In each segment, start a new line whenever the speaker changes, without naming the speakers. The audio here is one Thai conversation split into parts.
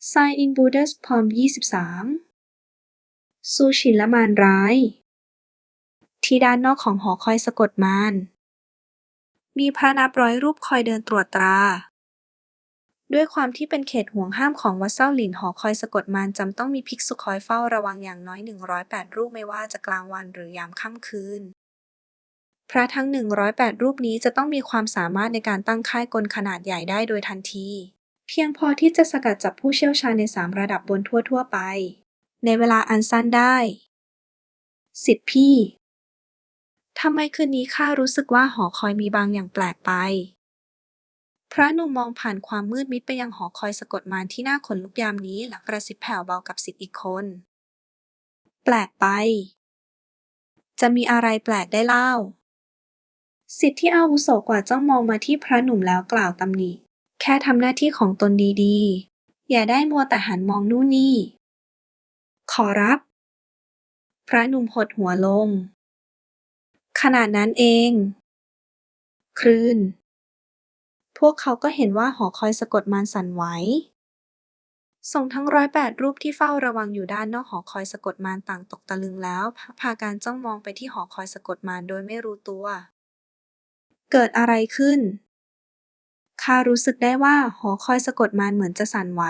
Sign in Buddha's Palm 23ซูชินและมารร้าย ที่ด้านนอกของหอคอยสะกดมารมีพระนับร้อยรูปคอยเดินตรวจตรา ด้วยความที่เป็นเขตห่วงห้ามของวัดเซ้าหลินหอคอยสะกดมารจำต้องมีภิกษุคอยเฝ้าระวังอย่างน้อย 108 รูปไม่ว่าจะกลางวันหรือยามค่ำคืน พระทั้ง 108 รูปนี้จะต้องมีความสามารถในการตั้งค่ายกลขนาดใหญ่ได้โดยทันที เพียงพอที่จะสกัดจับผู้เชี่ยวชาญในสามระดับบนทั่ว ๆ ไป ในเวลาอันสั้นได้ สิทธิพี่ ทำไมคืนนี้ข้ารู้สึกว่าหอคอยมีบางอย่างแปลกไป พระหนุ่มมองผ่านความมืดมิดไปยังหอคอยสะกดมารที่หน่าขนลุกยามนี้และกระซิบแผ่วเบากับสิทธิ์อีกคน แปลกไป จะมีอะไรแปลกได้เล่า สิทธิ์ที่อาวุโสกว่าจ้องมองมาที่พระหนุ่มแล้วกล่าวตำหนิ แค่ทำหน้าที่ของตนดี ๆ อย่าได้มัวแต่หันมองนู่นนี่ ขอรับ พระหนุ่มหดหัวลง ขนาดนั้นเองครืนพวกเขาก็เห็นว่าหอคอยสะกดมารสั่นไหว ส่งทั้งร้อยแปดรูปที่เฝ้าระวังอยู่ด้านนอกหอคอยสะกดมารต่างตกตะลึงแล้ว พาการจ้องมองไปที่หอคอยสะกดมารโดยไม่รู้ตัว เกิดอะไรขึ้น ข้ารู้สึกได้ว่าหอคอยสะกดมารเหมือนจะสั่นไหว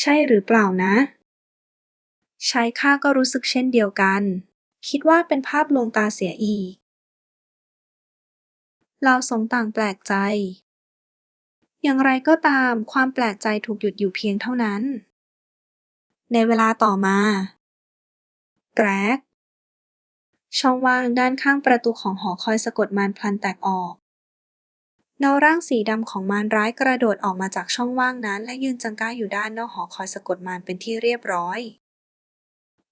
ใช่หรือเปล่านะใช่ข้าก็รู้สึกเช่นเดียวกัน คิดว่าเป็นภาพลวงตาเสียอีกเราสงต่างแปลกใจ อย่างไรก็ตามความแปลกใจถูกหยุดอยู่เพียงเท่านั้น ในเวลาต่อมาแกรกช่องว่างด้านข้างประตูของหอคอยสะกดมารพลันแตกออก เงาร่างสีดำของมารร้ายกระโดดออกมาจากช่องว่างนั้น และยืนจังก้าอยู่ด้านนอกหอคอยสะกดมารเป็นที่เรียบร้อย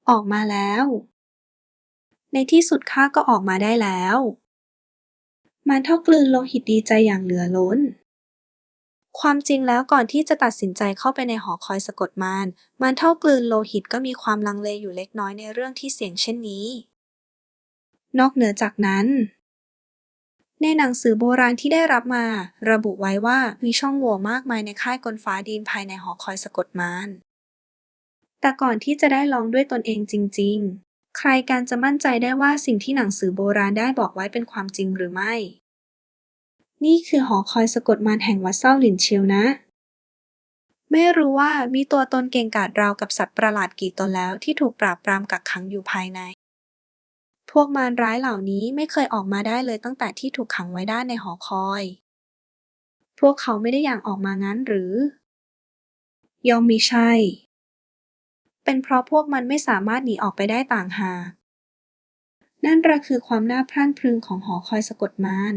ออกมาแล้ว ในที่สุดข้าก็ออกมาได้แล้วมารเท่ากลืนโลหิตดีใจอย่างเหลือล้น ความจริงแล้วก่อนที่จะตัดสินใจเข้าไปในหอคอยสะกดมารมารเท่ากลืนโลหิตก็มีความลังเลอยู่เล็กน้อยในเรื่องที่เสี่ยงเช่นนี้ นอกเหนือจากนั้น ในหนังสือโบราณที่ได้รับมา ระบุไว้ว่ามีช่องโหว่มากมายในค่ายกลฟ้าดินภายในหอคอยสะกดมารแต่ก่อนที่จะได้ลองด้วยตนเองจริง ๆ ใครการจะมั่นใจได้ว่าสิ่งที่หนังสือโบราณได้บอกไว้เป็นความจริงหรือไม่ นี่คือหอคอยสะกดมารแห่งวัดเซ้าหลินเชียวนะ ไม่รู้ว่ามีตัวตนเก่งกาจราวกับสัตว์ประหลาดกี่ตนแล้วที่ถูกปราบปรามกักขังอยู่ภายใน พวกมารร้ายเหล่านี้ไม่เคยออกมาได้เลยตั้งแต่ที่ถูกขังไว้ด้านในหอคอย พวกเขาไม่ได้อยากออกมางั้นหรือ ยอมมิใช่ เป็นเพราะพวกมันไม่สามารถหนีออกไปได้ต่างหาก นั่นละคือความน่าพรั่นพรึงของหอคอยสะกดมาร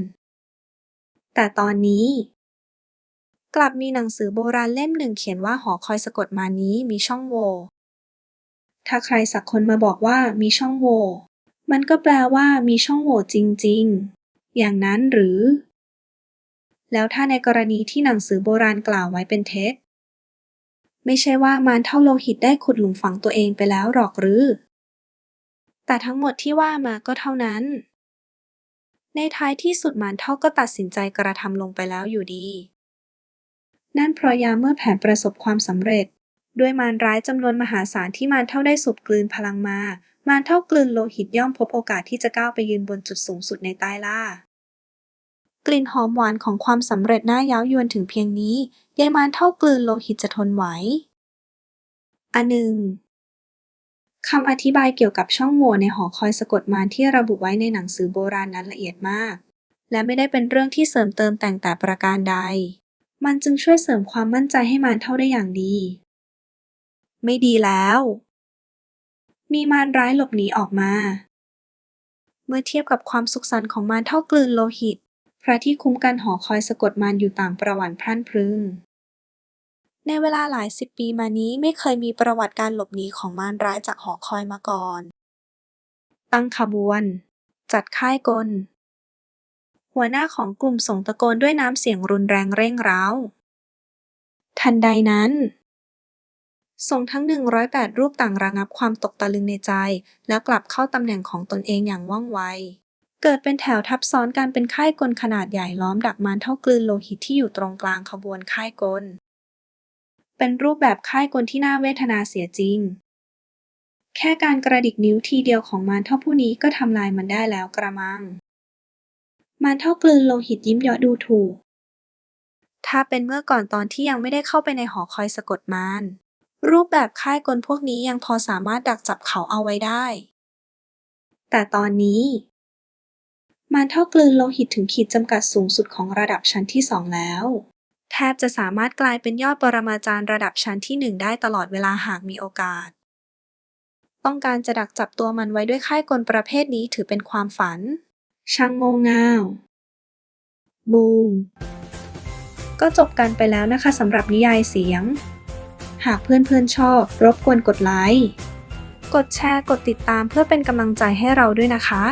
แต่ตอนนี้ กลับมีหนังสือโบราณเล่มหนึ่งเขียนว่าหอคอยสะกดมานี้มีช่องโหว่ถ้าใครสักคนมาบอกว่ามีช่องโหว่ มันก็แปลว่ามีช่องโหว่จริง ๆ อย่างนั้นหรือ แล้วถ้าในกรณีที่หนังสือโบราณกล่าวไว้เป็นเท็จ ไม่ใช่ว่ามารเท่าโลหิตได้ขุดหลุมฝังตัวเองไปแล้วหรอกหรือ แต่ทั้งหมดที่ว่ามาก็เท่านั้น ในท้ายที่สุดมารเท่าก็ตัดสินใจกระทำลงไปแล้วอยู่ดี นั่นเพราะยาเมื่อแผนประสบความสำเร็จ ด้วยมารร้ายจำนวนมหาศาลที่มารเท่าได้สูบกลืนพลังมา มารเท่ากลืนโลหิตย่อมพบโอกาสที่จะก้าวไปยืนบนจุดสูงสุดในใต้ล่า กลิ่นหอมหวานของความสำเร็จน่าเย้ายวนถึงเพียงนี้ยายมารเท่ากลืนโลหิตจะทนไหวอันหนึ่งคำอธิบายเกี่ยวกับช่องโหว่ในหอคอยสะกดมารที่ระบุไว้ในหนังสือโบราณนั้นละเอียดมาก และไม่ได้เป็นเรื่องที่เสริมเติมแต่งแต่ประการใด มันจึงช่วยเสริมความมั่นใจให้มารเท่าได้อย่างดี ไม่ดีแล้ว มีมารร้ายหลบหนีออกมา เมื่อเทียบกับความสุขสันต์ของมารเท่ากลืนโลหิต พระที่คุ้มกันหอคอยสะกดมารอยู่ต่างประวันพรั่นพรึง ในเวลาหลายสิบปีมานี้ไม่เคยมีประวัติการหลบหนีของมารร้ายจากหอคอยมาก่อน ตั้งขบวน จัดค่ายกล หัวหน้าของกลุ่มส่งตะโกนด้วยน้ำเสียงรุนแรงเร่งร้าวทันใดนั้น ส่งทั้ง 108 รูปต่างระงับความตกตะลึงในใจ แล้วกลับเข้าตำแหน่งของตนเองอย่างว่องไว เกิดเป็นแถวทับซ้อนกันเป็นค่ายกลขนาดใหญ่ล้อมดักมารเท่ากลืนโลหิตที่อยู่ตรงกลางขบวนค่ายกล เป็นรูปแบบค่ายกลที่น่าเวทนาเสียจริง แค่การกระดิกนิ้วทีเดียวของมารเท่าผู้นี้ก็ทำลายมันได้แล้วกระมัง มารเท่ากลืนโลหิตยิ้มเยาะดูถูก ถ้าเป็นเมื่อก่อนตอนที่ยังไม่ได้เข้าไปในหอคอยสะกดมาร รูปแบบค่ายกลพวกนี้ยังพอสามารถดักจับเขาเอาไว้ได้ แต่ตอนนี้มารเท่ากลืนโลหิตถึงขีดจำกัดสูงสุดของระดับชั้นที่สองแล้ว แทบจะสามารถกลายเป็นยอดปรมาจารย์ระดับชั้นที่หนึ่งได้ตลอดเวลาหากมีโอกาส ต้องการจะดักจับตัวมันไว้ด้วยค่ายกลประเภทนี้ถือเป็นความฝัน ช่างโงงเงาบูมก็จบกันไปแล้วนะคะสำหรับนิยายเสียง หากเพื่อนๆชอบ รบกวนกดไลค์ กดแชร์ กดติดตามเพื่อเป็นกำลังใจให้เราด้วยนะคะ